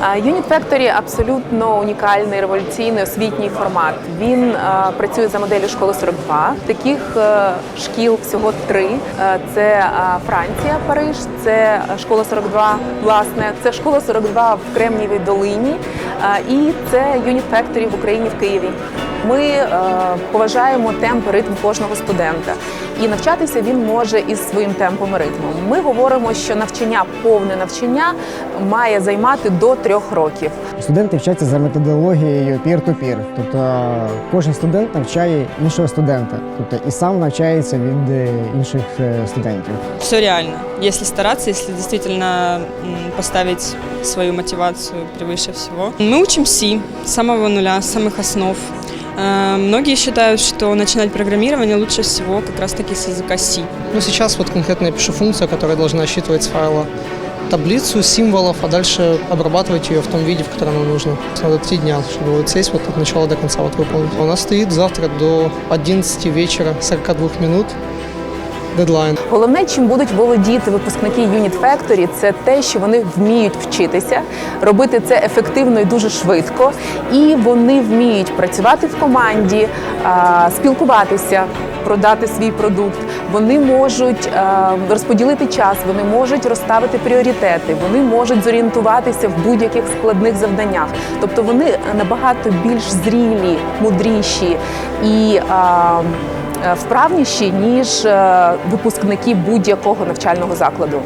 Unit Factory абсолютно унікальний революційний освітній формат. Він е, працює за моделлю школи 42. Таких е, шкіл всього три: Е, це е, Франція, Париж, це школа 42, власне, це школа 42 в Кремнієвій долині, е, і це Unit Factory в Україні в Києві. Ми е, поважаємо темп і ритм кожного студента, і навчатися він може із своїм темпом і ритмом. Ми говоримо, що навчання, повне навчання має займати до трьох років. Студенти вчаться за методологією peer-to-peer. Тобто кожен студент навчає іншого студента, тобто і сам навчається від е, інших е, студентів. Все реально, если стараться, если действительно м, поставить свою мотивацию превыше всего. Мы учим C с самого нуля, с самых основ. Э, Многие считают, что начинать программирование лучше всего как раз-таки с языка C. Ну, сейчас вот конкретно я пишу функцию, которая должна считывать с файла таблицу символов, а дальше обрабатывать ее в том виде, в котором нам нужно. Надо три дня, чтобы вот сесть вот от начала до конца вот выполнить. У нас стоит завтра до 11 вечера 42 минут дедлайн. Головне, чим будуть володіти випускники Unit Factory, це те, що вони вміють вчитися, робити це ефективно і дуже швидко, і вони вміють працювати в команді, спілкуватися. Продати свій продукт, вони можуть е, розподілити час, вони можуть розставити пріоритети, вони можуть зорієнтуватися в будь-яких складних завданнях. Тобто вони набагато більш зрілі, мудріші і е, е, вправніші ніж е, випускники будь-якого навчального закладу.